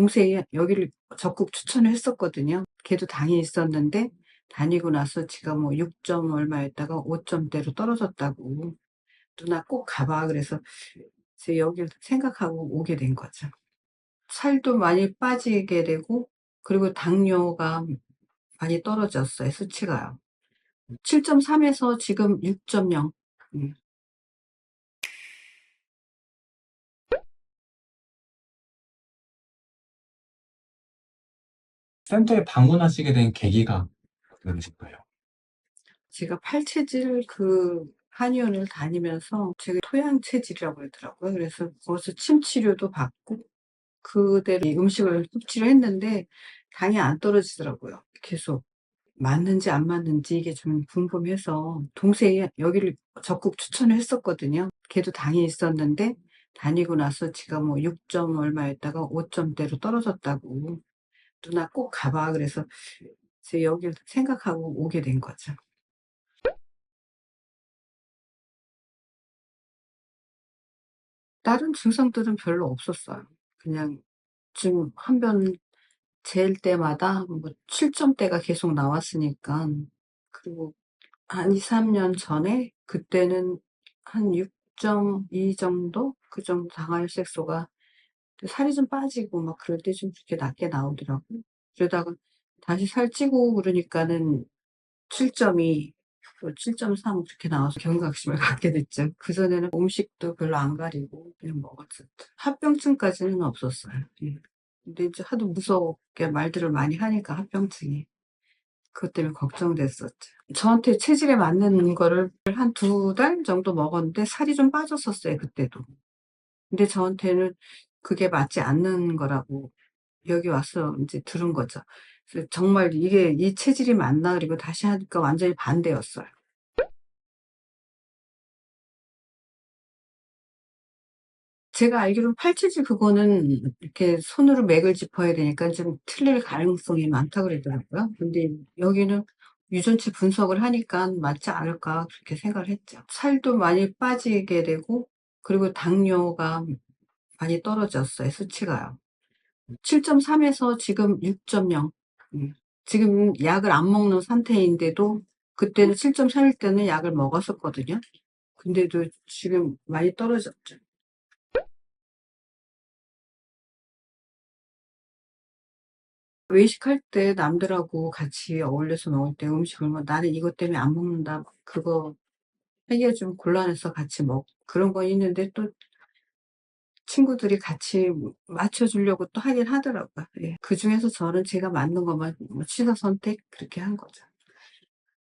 동생이 여기를 적극 추천을 했었거든요. 걔도 당이 있었는데 다니고 나서 지가 뭐 6점 얼마였다가 5점대로 떨어졌다고 누나 꼭 가봐 그래서 이제 여기를 생각하고 오게 된 거죠. 살도 많이 빠지게 되고 그리고 당뇨가 많이 떨어졌어요 수치가요. 7.3에서 지금 6.0 센터에 방문하시게 된 계기가 어떻게 되실까요? 제가 팔체질 그 한의원을 다니면서 제가 토양 체질이라고 그러더라고요. 그래서 거기서 침 치료도 받고 그대로 이 음식을 섭취를 했는데 당이 안 떨어지더라고요. 계속 맞는지 안 맞는지 이게 좀 궁금해서 동생이 여기를 적극 추천을 했었거든요. 걔도 당이 있었는데 다니고 나서 지가 뭐 6점 얼마였다가 5점대로 떨어졌다고 누나 꼭 가봐 그래서 이제 여기를 생각하고 오게 된 거죠. 다른 증상들은 별로 없었어요. 그냥 지금 한변잴 때마다 뭐 7점대가 계속 나왔으니까 그리고 한 2-3년 전에 그때는 한 6.2 정도 그 정도 당화혈색소가 살이 좀 빠지고 막 그럴 때 좀 그렇게 낮게 나오더라고요. 그러다가 다시 살 찌고 그러니까는 7.2뭐7.3 그렇게 나와서 경각심을 갖게 됐죠. 그전에는 음식도 별로 안 가리고 그냥 먹었었죠. 합병증까지는 없었어요. 예. 근데 이제 하도 무섭게 말들을 많이 하니까 합병증이. 그것 때문에 걱정됐었죠. 저한테 체질에 맞는 거를 한 두 달 정도 먹었는데 살이 좀 빠졌었어요, 그때도. 근데 저한테는 그게 맞지 않는 거라고 여기 와서 이제 들은 거죠. 그래서 정말 이게 이 체질이 맞나 그리고 다시 하니까 완전히 반대였어요. 제가 알기로는 팔체질 그거는 이렇게 손으로 맥을 짚어야 되니까 좀 틀릴 가능성이 많다 그러더라고요. 근데 여기는 유전체 분석을 하니까 맞지 않을까 그렇게 생각을 했죠. 살도 많이 빠지게 되고 그리고 당뇨가 많이 떨어졌어요 수치가요. 7.3에서 지금 6.0 음. 지금 약을 안 먹는 상태인데도 그때는 7.3일 때는 약을 먹었었거든요. 근데도 지금 많이 떨어졌죠. 외식할 때 남들하고 같이 어울려서 먹을 때 음식을 뭐 나는 이것 때문에 안 먹는다 그거 하기가 좀 곤란해서 같이 먹 그런 건 있는데 또 친구들이 같이 맞춰주려고 또 하긴 하더라고요. 예. 그 중에서 저는 제가 맞는 것만 뭐 취사 선택 그렇게 한 거죠.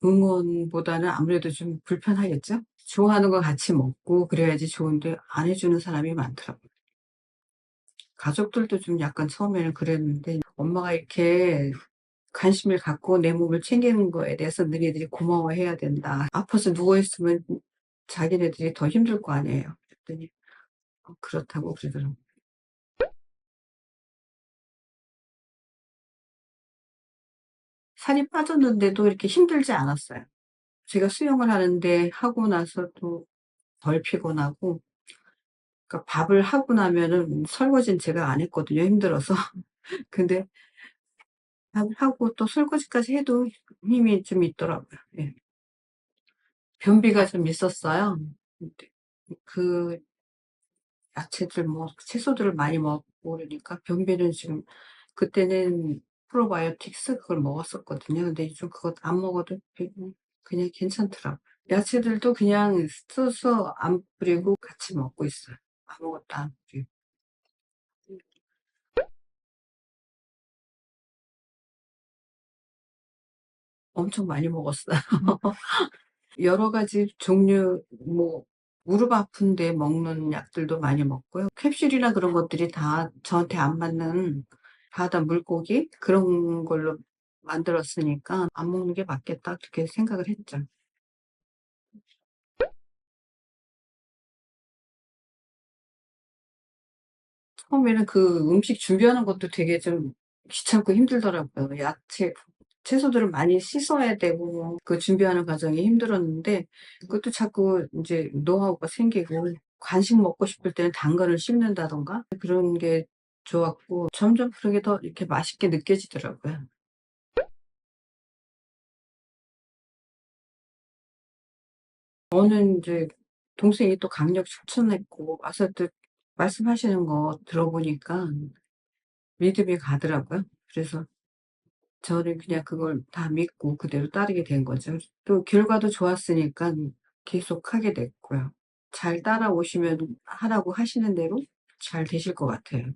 응원보다는 아무래도 좀 불편하겠죠? 좋아하는 거 같이 먹고 그래야지 좋은데 안 해주는 사람이 많더라고요. 가족들도 좀 약간 처음에는 그랬는데 엄마가 이렇게 관심을 갖고 내 몸을 챙기는 거에 대해서 너희들이 고마워해야 된다. 아파서 누워있으면 자기네들이 더 힘들 거 아니에요. 그랬더니 어, 그렇다고 그러더라고요. 살이 빠졌는데도 이렇게 힘들지 않았어요. 제가 수영을 하는데 하고 나서도 덜 피곤하고 그러니까 밥을 하고 나면은 설거지는 제가 안 했거든요, 힘들어서. 근데 밥을 하고 또 설거지까지 해도 힘이 좀 있더라고요. 예. 변비가 좀 있었어요. 그 야채들 뭐 채소들을 많이 먹고 그러니까 변비는 지금 그때는 프로바이오틱스 그걸 먹었었거든요. 근데 요즘 그것 안 먹어도 그냥 괜찮더라고요. 야채들도 그냥 써서 안 뿌리고 같이 먹고 있어요. 아무것도 안 뿌리고. 엄청 많이 먹었어요. 여러 가지 종류 뭐 무릎 아픈데 먹는 약들도 많이 먹고요. 캡슐이나 그런 것들이 다 저한테 안 맞는 바다 물고기 그런 걸로 만들었으니까 안 먹는 게 맞겠다 그렇게 생각을 했죠. 처음에는 그 음식 준비하는 것도 되게 좀 귀찮고 힘들더라고요. 야채, 채소들을 많이 씻어야 되고 그 준비하는 과정이 힘들었는데 그것도 자꾸 이제 노하우가 생기고 간식 먹고 싶을 때는 당근을 씹는다던가 그런 게 좋았고 점점 그게 더 이렇게 맛있게 느껴지더라고요. 저는 인제 동생이 또 강력 추천했고 와서 또 말씀하시는 거 들어보니까 믿음이 가더라고요. 그래서 저는 그냥 그걸 다 믿고 그대로 따르게 된 거죠. 또 결과도 좋았으니깐 계속 하게 됐고요. 잘 따라오시면 하라고 하시는 대로 잘 되실 것 같아요.